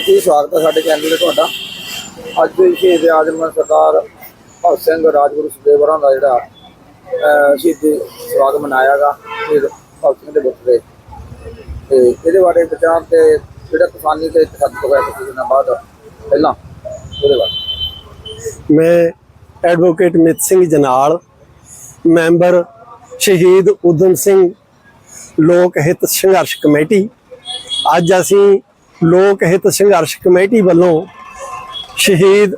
ਜੀ ਸਵਾਗਤ ਹੈ ਸਾਡੇ ਚੈਨਲ ਤੇ ਤੁਹਾਡਾ। ਅੱਜ ਦੇ ਸ਼ਹੀਦ ਆਜ਼ਮ ਸਰਦਾਰ ਭਗਤ ਸਿੰਘ ਰਾਜਗੁਰੂ ਸੁਖਦੇਵ ਦਾ ਜਿਹੜਾ ਅਹ, ਸ਼ਹੀਦੀ ਸਵਾਗਤ ਮਨਾਇਆਗਾ ਸ਼ਹੀਦ ਭਗਤ ਸਿੰਘ ਦੇ ਬੁੱਤ ਤੇ। ਤੇ ਇਹਦੇ ਬਾਰੇ ਵਿਚਾਰ ਤੇ ਜਿਹੜਾ ਕਿਸਾਨੀ ਤੇ ਤਖਤ ਹੋਇਆ ਕੁਝ ਦਿਨਾਂ ਬਾਅਦ ਪਹਿਲਾਂ ਉਹਦੇ ਬਾਰੇ। ਮੈਂ ਐਡਵੋਕੇਟ ਮਿਤ ਸਿੰਘ ਜਨਾਲ ਮੈਂਬਰ ਸ਼ਹੀਦ ਉਦਮ ਸਿੰਘ ਲੋਕ ਹਿੱਤ ਸੰਘਰਸ਼ ਕਮੇਟੀ। ਅੱਜ ਅਸੀਂ ਲੋਕ ਹਿੱਤ ਸੰਘਰਸ਼ ਕਮੇਟੀ ਵੱਲੋਂ ਸ਼ਹੀਦ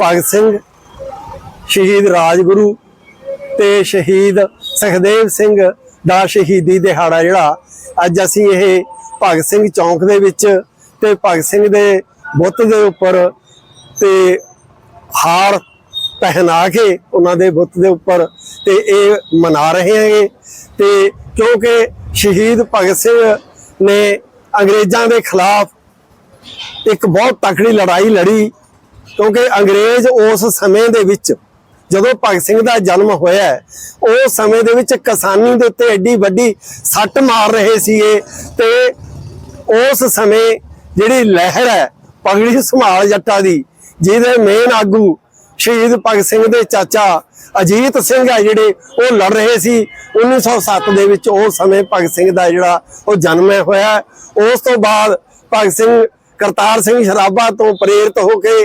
ਭਗਤ ਸਿੰਘ, ਸ਼ਹੀਦ ਰਾਜਗੁਰੂ ਤੇ ਸ਼ਹੀਦ ਸੁਖਦੇਵ ਸਿੰਘ ਦਾ ਸ਼ਹੀਦੀ ਦਿਹਾੜਾ ਜਿਹੜਾ ਅੱਜ ਅਸੀਂ ਇਹ ਭਗਤ ਸਿੰਘ ਚੌਂਕ ਦੇ ਵਿੱਚ ਤੇ ਭਗਤ ਸਿੰਘ ਦੇ ਬੁੱਤ ਦੇ ਉੱਪਰ ਤੇ ਹਾਰ ਪਹਿਨਾ ਕੇ ਉਹਨਾਂ ਦੇ ਬੁੱਤ ਦੇ ਉੱਪਰ ਤੇ ਇਹ ਮਨਾ ਰਹੇ ਹੈਗੇ ਤੇ ਕਿਉਂਕਿ ਸ਼ਹੀਦ ਭਗਤ ਸਿੰਘ ਨੇ ਅੰਗਰੇਜ਼ਾਂ ਦੇ ਖਿਲਾਫ ਇੱਕ ਬਹੁਤ ਤਕੜੀ ਲੜਾਈ ਲੜੀ ਕਿਉਂਕਿ ਅੰਗਰੇਜ਼ ਉਸ ਸਮੇਂ ਦੇ ਵਿੱਚ ਜਦੋਂ ਭਗਤ ਸਿੰਘ ਦਾ ਜਨਮ ਹੋਇਆ ਹੈ, ਉਸ ਸਮੇਂ ਦੇ ਵਿੱਚ ਕਿਸਾਨੀ ਦੇ ਉੱਤੇ ਐਡੀ ਵੱਡੀ ਸੱਟ ਮਾਰ ਰਹੇ ਸੀਗੇ ਤੇ ਉਸ ਸਮੇਂ ਜਿਹੜੀ ਲਹਿਰ ਹੈ ਪਗੜੀ ਸੰਭਾਲ ਜੱਟਾਂ ਦੀ ਜਿਹਦੇ ਮੇਨ ਆਗੂ ਸ਼ਹੀਦ ਭਗਤ ਸਿੰਘ ਦੇ ਚਾਚਾ ਅਜੀਤ ਸਿੰਘ ਆ ਜਿਹੜੇ ਉਹ ਲੜ ਰਹੇ ਸੀ। 1907 ਦੇ ਵਿੱਚ ਉਸ ਸਮੇਂ ਭਗਤ ਸਿੰਘ ਦਾ ਜਿਹੜਾ ਉਹ ਜਨਮ ਹੋਇਆ। ਉਸ ਤੋਂ ਬਾਅਦ ਭਗਤ ਸਿੰਘ ਕਰਤਾਰ ਸਿੰਘ ਸ਼ਰਾਬਾ ਤੋਂ ਪ੍ਰੇਰਿਤ ਹੋ ਕੇ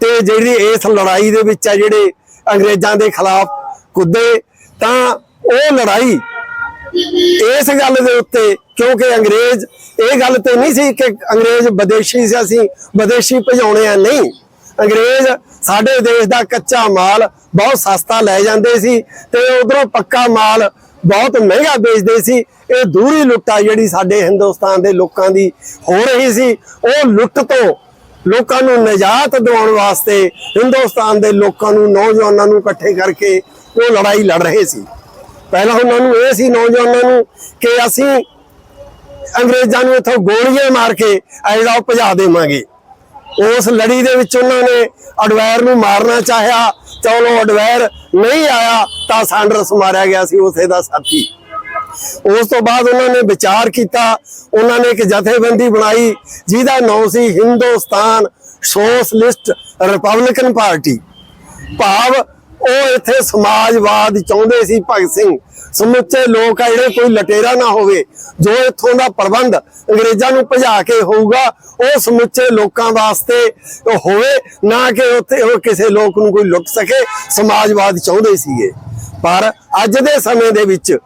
ਤੇ ਜਿਹੜੀ ਇਸ ਲੜਾਈ ਦੇ ਵਿੱਚ ਆ ਜਿਹੜੇ ਅੰਗਰੇਜ਼ਾਂ ਦੇ ਖਿਲਾਫ ਕੁੱਦੇ, ਤਾਂ ਉਹ ਲੜਾਈ ਇਸ ਗੱਲ ਦੇ ਉੱਤੇ ਕਿਉਂਕਿ ਅੰਗਰੇਜ਼ ਇਹ ਗੱਲ ਤੇ ਨਹੀਂ ਸੀ ਕਿ ਅੰਗਰੇਜ਼ ਵਿਦੇਸ਼ੀ ਸੀ, ਅਸੀਂ ਵਿਦੇਸ਼ੀ ਭਜਾਉਣੇ ਆ, ਨਹੀਂ। ਅੰਗਰੇਜ਼ ਸਾਡੇ ਦੇਸ਼ ਦਾ ਕੱਚਾ ਮਾਲ ਬਹੁਤ ਸਸਤਾ ਲੈ ਜਾਂਦੇ ਸੀ ਤੇ ਉਧਰੋਂ ਪੱਕਾ ਮਾਲ ਬਹੁਤ ਮਹਿੰਗਾ ਵੇਚਦੇ ਸੀ। ਇਹ ਦੂਰੀ ਲੁੱਟਾ ਜਿਹੜੀ ਸਾਡੇ ਹਿੰਦੁਸਤਾਨ ਦੇ ਲੋਕਾਂ ਦੀ ਹੋ ਰਹੀ ਸੀ। ਉਹ ਲੁੱਟ ਤੋਂ ਲੋਕਾਂ ਨੂੰ ਨਜਾਤ ਦਿਵਾਉਣ ਵਾਸਤੇ ਹਿੰਦੁਸਤਾਨ ਦੇ ਲੋਕਾਂ ਨੂੰ, ਨੌਜਵਾਨਾਂ ਨੂੰ ਇਕੱਠੇ ਕਰਕੇ ਉਹ ਲੜਾਈ ਲੜ ਰਹੇ ਸੀ। ਪਹਿਲਾਂ ਉਹਨਾਂ ਨੂੰ ਇਹ ਸੀ ਨੌਜਵਾਨਾਂ ਨੂੰ ਕਿ ਅਸੀਂ ਅੰਗਰੇਜ਼ਾਂ ਨੂੰ ਇੱਥੋਂ ਗੋਲੀਆਂ ਮਾਰ ਕੇ ਆ ਉਹ ਭਜਾ ਦੇਵਾਂਗੇ। ਉਸ ਲੜੀ ਦੇ ਵਿੱਚ ਉਹਨਾਂ ਨੇ ਅਡਵੈਰ ਨੂੰ ਮਾਰਨਾ ਚਾਹਿਆ ਚਲੋ ਅਡਵੈਰ ਨਹੀਂ ਆਇਆ, ਤਾਂ ਸਾਂਡਰਸ ਮਾਰਿਆ ਗਿਆ ਸੀ ਉਸੇ ਦਾ ਸਾਥੀ। ਉਸ ਤੋਂ ਬਾਅਦ ਉਹਨਾਂ ਨੇ ਵਿਚਾਰ ਕੀਤਾ, ਉਹਨਾਂ ਨੇ ਇੱਕ ਜਥੇਬੰਦੀ ਬਣਾਈ, ਜਿਹਦਾ ਨਾਮ ਸੀ ਹਿੰਦੁਸਤਾਨ ਸੋਸ਼ਲਿਸਟ ਰਿਪਬਲਿਕਨ ਪਾਰਟੀ। ਭਾਵ ਉਹ ਇੱਥੇ ਸਮਾਜਵਾਦ ਚਾਹੁੰਦੇ ਸੀ ਭਗਤ ਸਿੰਘ। ਸਮੁੱਚੇ ਲੋਕ ਆ, ਜਿਹੜੇ ਕੋਈ ਲਟੇਰਾ ਨਾ ਹੋਵੇ, ਜੋ ਇੱਥੋਂ ਦਾ ਪ੍ਰਬੰਧ ਅੰਗਰੇਜ਼ਾਂ ਨੂੰ ਭਜਾ ਕੇ ਹੋਊਗਾ, ਉਹ ਸਮੁੱਚੇ ਲੋਕਾਂ ਵਾਸਤੇ ਹੋਵੇ, ਨਾ ਕਿ ਉੱਥੇ ਉਹ ਕਿਸੇ ਲੋਕ ਨੂੰ ਕੋਈ ਲੁੱਟ ਸਕੇ। ਸਮਾਜਵਾਦ ਚਾਹੁੰਦੇ ਸੀਗੇ। ਪਰ ਅੱਜ ਦੇ ਸਮੇਂ ਦੇ ਵਿੱਚ,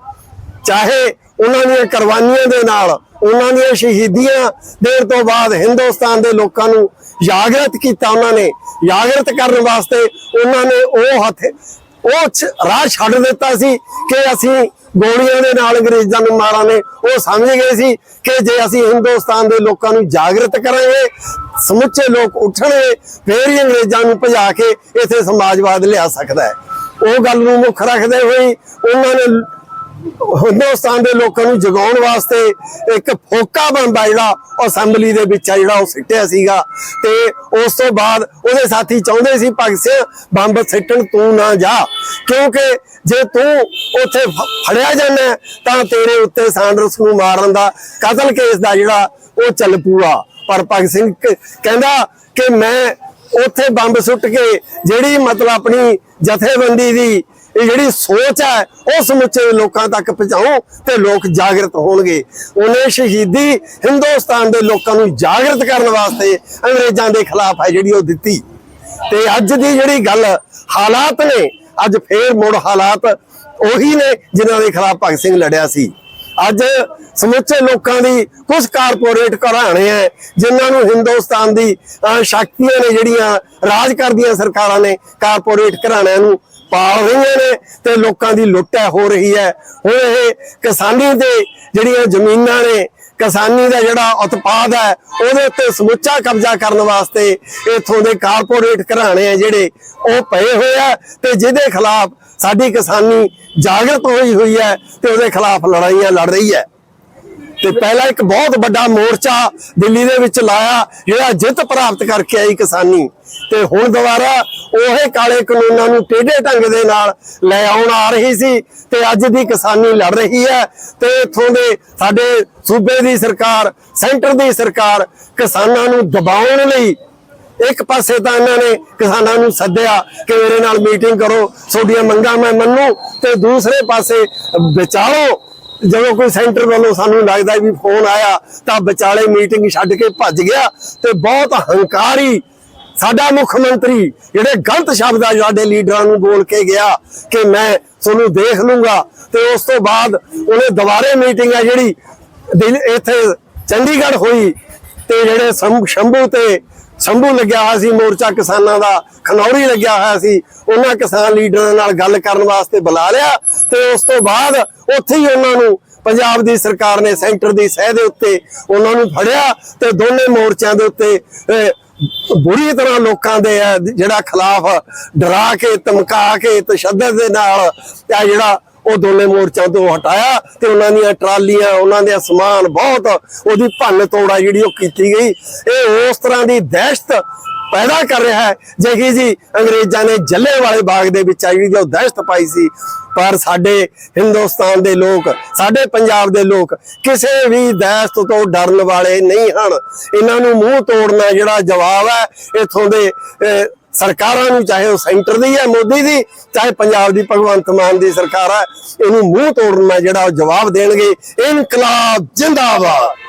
ਚਾਹੇ ਉਹਨਾਂ ਦੀਆਂ ਕੁਰਬਾਨੀਆਂ ਦੇ ਨਾਲ, ਉਹਨਾਂ ਦੀਆਂ ਸ਼ਹੀਦੀਆਂ ਦੇਣ ਤੋਂ ਬਾਅਦ ਹਿੰਦੁਸਤਾਨ ਦੇ ਲੋਕਾਂ ਨੂੰ ਜਾਗਰਤ ਕੀਤਾ ਉਹਨਾਂ ਨੇ, ਜਾਗਰਤ ਕਰਨ ਵਾਸਤੇ ਉਹਨਾਂ ਨੇ ਉਹ ਹੱਥ, ਉਹ ਰਾਹ ਛੱਡ ਦਿੱਤਾ ਸੀ ਕਿ ਅਸੀਂ ਗੋਲੀਆਂ ਦੇ ਨਾਲ ਅੰਗਰੇਜ਼ਾਂ ਨੂੰ ਮਾਰਾਂਗੇ ਉਹ ਸਮਝ ਗਏ ਸੀ ਕਿ ਜੇ ਅਸੀਂ ਹਿੰਦੁਸਤਾਨ ਦੇ ਲੋਕਾਂ ਨੂੰ ਜਾਗਰਤ ਕਰਾਂਗੇ, ਸਮੁੱਚੇ ਲੋਕ ਉੱਠਣਗੇ, ਫੇਰ ਹੀ ਅੰਗਰੇਜ਼ਾਂ ਨੂੰ ਭਜਾ ਕੇ ਇੱਥੇ ਸਮਾਜਵਾਦ ਲਿਆ ਸਕਦਾ ਹੈ। ਉਹ ਗੱਲ ਨੂੰ ਮੁੱਖ ਰੱਖਦੇ ਹੋਏ ਉਹਨਾਂ ਨੇ ਹਿੰਦੁਸਤਾਨ ਦੇ ਲੋਕਾਂ ਨੂੰ ਜਗਾਉਣ ਵਾਸਤੇ ਇੱਕ ਫੋਕਾ ਬੰਦਾ ਜਿਹੜਾ ਅਸੈਂਬਲੀ ਦੇ ਵਿੱਚ ਆ ਜਿਹੜਾ ਉਹ ਸਿੱਟਿਆ ਸੀਗਾ। ਤੇ ਉਸ ਤੋਂ ਬਾਅਦ ਉਹਦੇ ਸਾਥੀ ਚਾਹੁੰਦੇ ਸੀ, ਭਗਤ ਸਿੰਘ, ਬੰਬ ਸਿੱਟਣ ਤੂੰ ਨਾ ਜਾ। ਕਿਉਂਕਿ ਜੇ ਤੂੰ ਉੱਥੇ ਫੜਿਆ ਜਾਂਦਾ ਤਾਂ ਤੇਰੇ ਉੱਤੇ ਸਾਂਡਰਸ ਨੂੰ ਮਾਰਨ ਦਾ ਕਤਲ ਕੇਸ ਦਾ ਜਿਹੜਾ ਉਹ ਚੱਲ ਪੂਆ ਪਰ ਭਗਤ ਸਿੰਘ ਕਹਿੰਦਾ ਕਿ ਮੈਂ ਉੱਥੇ ਬੰਬ ਸੁੱਟ ਕੇ ਜਿਹੜੀ ਮਤਲਬ ਆਪਣੀ ਜਥੇਬੰਦੀ ਦੀ ਇਹ ਜਿਹੜੀ ਸੋਚ ਹੈ ਉਹ ਸਮੁੱਚੇ ਲੋਕਾਂ ਤੱਕ ਪਹੁੰਚਾਓ ਤੇ ਲੋਕ ਜਾਗਰਤ ਹੋਣਗੇ। ਉਹਨੇ ਸ਼ਹੀਦੀ ਹਿੰਦੁਸਤਾਨ ਦੇ ਲੋਕਾਂ ਨੂੰ ਜਾਗਰਤ ਕਰਨ ਵਾਸਤੇ ਅੰਗਰੇਜ਼ਾਂ ਦੇ ਖਿਲਾਫ ਹੈ ਜਿਹੜੀ ਉਹ ਦਿੱਤੀ। ਤੇ ਅੱਜ ਦੀ ਜਿਹੜੀ ਗੱਲ ਹਾਲਾਤ ਨੇ ਅੱਜ ਫੇਰ ਮੁੜ ਹਾਲਾਤ ਉਹੀ ਨੇ ਜਿਨ੍ਹਾਂ ਦੇ ਖਿਲਾਫ ਭਗਤ ਸਿੰਘ ਲੜਿਆ ਸੀ। ਅੱਜ ਸਮੁੱਚੇ ਲੋਕਾਂ ਦੀ ਕੁਝ ਕਾਰਪੋਰੇਟ ਘਰਾਣੇ ਐ ਜਿਨ੍ਹਾਂ ਨੂੰ ਹਿੰਦੁਸਤਾਨ ਦੀ ਅਹ, ਸ਼ਕਤੀਆਂ ਨੇ ਜਿਹੜੀਆਂ ਰਾਜ ਕਰਦੀਆਂ ਸਰਕਾਰਾਂ ਨੇ ਕਾਰਪੋਰੇਟ ਘਰਾਣਿਆਂ ਨੂੰ ਪਾਲ ਹੋਈਆਂ ਨੇ ਤੇ ਲੋਕਾਂ ਦੀ ਲੁੱਟ ਹੈ ਹੋ ਰਹੀ ਹੈ। ਹੁਣ ਇਹ ਕਿਸਾਨੀ ਦੇ ਜਿਹੜੀਆਂ ਜ਼ਮੀਨਾਂ ਨੇ, ਕਿਸਾਨੀ ਦਾ ਜਿਹੜਾ ਉਤਪਾਦ ਹੈ, ਉਹਦੇ ਉੱਤੇ ਸਮੁੱਚਾ ਕਬਜ਼ਾ ਕਰਨ ਵਾਸਤੇ ਇਥੋਂ ਦੇ ਕਾਰਪੋਰੇਟ ਘਰਾਣੇ ਆ ਜਿਹੜੇ, ਉਹ ਪਏ ਹੋਏ ਆ ਤੇ ਜਿਹਦੇ ਖਿਲਾਫ ਸਾਡੀ ਕਿਸਾਨੀ ਜਾਗਰਤ ਹੋਈ ਹੋਈ ਹੈ ਤੇ ਉਹਦੇ ਖਿਲਾਫ ਲੜਾਈਆਂ ਲੜ ਰਹੀ ਹੈ। ਤੇ ਪਹਿਲਾਂ ਇੱਕ ਬਹੁਤ ਵੱਡਾ ਮੋਰਚਾ ਦਿੱਲੀ ਦੇ ਵਿੱਚ ਲਾਇਆ, ਜਿਹੜਾ ਜਿੱਤ ਪ੍ਰਾਪਤ ਕਰਕੇ ਆਈ ਕਿਸਾਨੀ। ਤੇ ਹੁਣ ਦੁਬਾਰਾ ਉਹੇ ਕਾਲੇ ਕਾਨੂੰਨਾਂ ਨੂੰ ਟੇਢੇ ਢੰਗ ਦੇ ਨਾਲ ਲੈ ਆਉਣ ਆ ਰਹੀ ਸੀ ਤੇ ਅੱਜ ਦੀ ਕਿਸਾਨੀ ਲੜ ਰਹੀ ਹੈ। ਤੇ ਇਥੋਂ ਦੇ ਸਾਡੇ ਸੂਬੇ ਦੀ ਸਰਕਾਰ, ਸੈਂਟਰ ਦੀ ਸਰਕਾਰ ਕਿਸਾਨਾਂ ਨੂੰ ਦਬਾਉਣ ਲਈ ਇੱਕ ਪਾਸੇ ਤਾਂ ਇਹਨਾਂ ਨੇ ਕਿਸਾਨਾਂ ਨੂੰ ਸੱਦਿਆ ਕਿ ਮੇਰੇ ਨਾਲ ਮੀਟਿੰਗ ਕਰੋ, ਤੁਹਾਡੀਆਂ ਮੰਗਾਂ ਮੈਂ ਮੰਨੂ ਤੇ ਦੂਸਰੇ ਪਾਸੇ ਵਿਚਾਲੋ ਜਦੋਂ ਕੋਈ ਸੈਂਟਰ ਵੱਲੋਂ ਸਾਨੂੰ ਲੱਗਦਾ ਵੀ ਫੋਨ ਆਇਆ ਤਾਂ ਵਿਚਾਲੇ ਮੀਟਿੰਗ ਛੱਡ ਕੇ ਭੱਜ ਗਿਆ ਤੇ ਬਹੁਤ ਹੰਕਾਰੀ ਸਾਡਾ ਮੁੱਖ ਮੰਤਰੀ ਜਿਹੜੇ ਗਲਤ ਸ਼ਬਦ ਆ ਸਾਡੇ ਲੀਡਰਾਂ ਨੂੰ ਬੋਲ ਕੇ ਗਿਆ ਕਿ ਮੈਂ ਤੁਹਾਨੂੰ ਦੇਖ ਲੂੰਗਾ ਤੇ ਉਸ ਤੋਂ ਬਾਅਦ ਉਹਨੇ ਦੁਬਾਰੇ ਮੀਟਿੰਗ ਆ ਜਿਹੜੀ ਇੱਥੇ ਚੰਡੀਗੜ੍ਹ ਹੋਈ ਤੇ ਜਿਹੜੇ ਸ਼ੰਭ- ਸ਼ੰਭੂ ਤੇ ਸ਼ੰਭੂ ਲੱਗਿਆ ਹੋਇਆ ਸੀ, ਮੋਰਚਾ ਕਿਸਾਨਾਂ ਦਾ ਖਨੌਰੀ ਲੱਗਿਆ ਹੋਇਆ ਸੀ। ਉਹਨਾਂ ਕਿਸਾਨ ਲੀਡਰਾਂ ਨਾਲ ਗੱਲ ਕਰਨ ਵਾਸਤੇ ਬੁਲਾ ਲਿਆ ਤੇ ਉਸ ਤੋਂ ਬਾਅਦ ਉੱਥੇ ਹੀ ਉਹਨਾਂ ਨੂੰ ਪੰਜਾਬ ਦੀ ਸਰਕਾਰ ਨੇ ਸੈਂਟਰ ਦੀ ਸਹਿ ਦੇ ਉੱਤੇ ਉਹਨਾਂ ਨੂੰ ਫੜਿਆ ਤੇ ਦੋਨੇ ਮੋਰਚਿਆਂ ਦੇ ਉੱਤੇ ਬੁਰੀ ਤਰ੍ਹਾਂ ਲੋਕਾਂ ਦੇ ਜਿਹੜਾ ਖਿਲਾਫ ਡਰਾ ਕੇ, ਧਮਕਾ ਕੇ ਤਸ਼ੱਦਦ ਦੇ ਨਾਲ ਆ ਜਿਹੜਾ ਉਹ ਦੋਨੇ ਮੋਰਚਾਂ ਤੋਂ ਹਟਾਇਆ ਤੇ ਉਹਨਾਂ ਦੀਆਂ ਟਰਾਲੀਆਂ, ਉਹਨਾਂ ਦੇ ਸਮਾਨ ਬਹੁਤ, ਉਹਦੀ ਭੰਨ ਤੋੜਾ ਜਿਹੜੀ ਉਹ ਕੀਤੀ ਗਈ। ਇਹ ਉਸ ਤਰ੍ਹਾਂ ਦੀ ਦਹਿਸ਼ਤ ਪੈਦਾ ਕਰ ਰਿਹਾ ਹੈ ਜਿਹੀ ਜੀ ਅੰਗਰੇਜ਼ਾਂ ਨੇ ਜੱਲੇ ਵਾਲੇ ਬਾਗ ਦੇ ਵਿੱਚ ਆ ਜਿਹੜੀ ਉਹ ਦਹਿਸ਼ਤ ਪਾਈ ਸੀ। ਪਰ ਸਾਡੇ ਹਿੰਦੁਸਤਾਨ ਦੇ ਲੋਕ, ਸਾਡੇ ਪੰਜਾਬ ਦੇ ਲੋਕ ਕਿਸੇ ਵੀ ਦਹਿਸ਼ਤ ਤੋਂ ਡਰਨ ਵਾਲੇ ਨਹੀਂ ਹਨ। ਇਹਨਾਂ ਨੂੰ ਮੂੰਹ ਤੋੜਨਾ ਜਿਹੜਾ ਜਵਾਬ ਹੈ, ਇਥੋਂ ਦੇ ਸਰਕਾਰਾਂ ਨੂੰ, ਚਾਹੇ ਉਹ ਸੈਂਟਰ ਦੀ ਹੈ, ਮੋਦੀ ਦੀ, ਚਾਹੇ ਪੰਜਾਬ ਦੀ, ਭਗਵੰਤ ਮਾਨ ਦੀ ਸਰਕਾਰ ਹੈ, ਇਹਨੂੰ ਮੂੰਹ ਤੋੜਨਾ ਜਿਹੜਾ ਉਹ ਜਵਾਬ ਦੇਣਗੇ। ਇਨਕਲਾਬ ਜਿੰਦਾਬਾਦ।